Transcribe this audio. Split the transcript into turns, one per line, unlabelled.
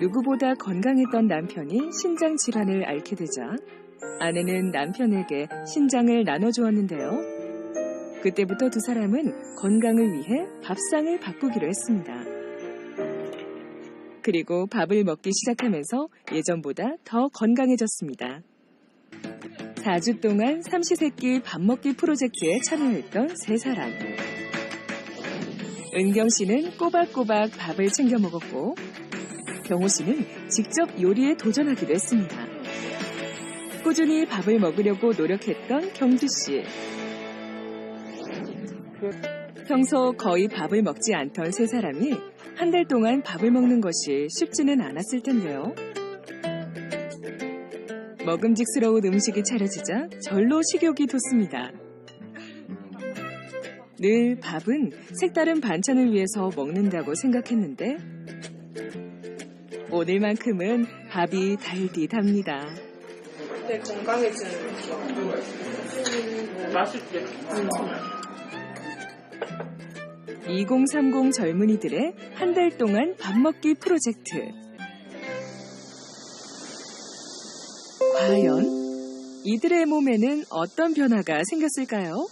누구보다 건강했던 남편이 신장 질환을 앓게 되자 아내는 남편에게 신장을 나눠주었는데요. 그때부터 두 사람은 건강을 위해 밥상을 바꾸기로 했습니다. 그리고 밥을 먹기 시작하면서 예전보다 더 건강해졌습니다. 4주 동안 삼시세끼 밥 먹기 프로젝트에 참여했던 세 사람. 은경 씨는 꼬박꼬박 밥을 챙겨 먹었고, 경호 씨는 직접 요리에 도전하기도 했습니다. 꾸준히 밥을 먹으려고 노력했던 경주 씨. 평소 거의 밥을 먹지 않던 세 사람이 한 달 동안 밥을 먹는 것이 쉽지는 않았을 텐데요. 먹음직스러운 음식이 차려지자 절로 식욕이 돋습니다. 늘 밥은 색다른 반찬을 위해서 먹는다고 생각했는데 오늘만큼은 밥이 달디답니다.
네, 건강해지는 느낌. 맛있게.
2030 젊은이들의 한 달 동안 밥 먹기 프로젝트. 과연 이들의 몸에는 어떤 변화가 생겼을까요?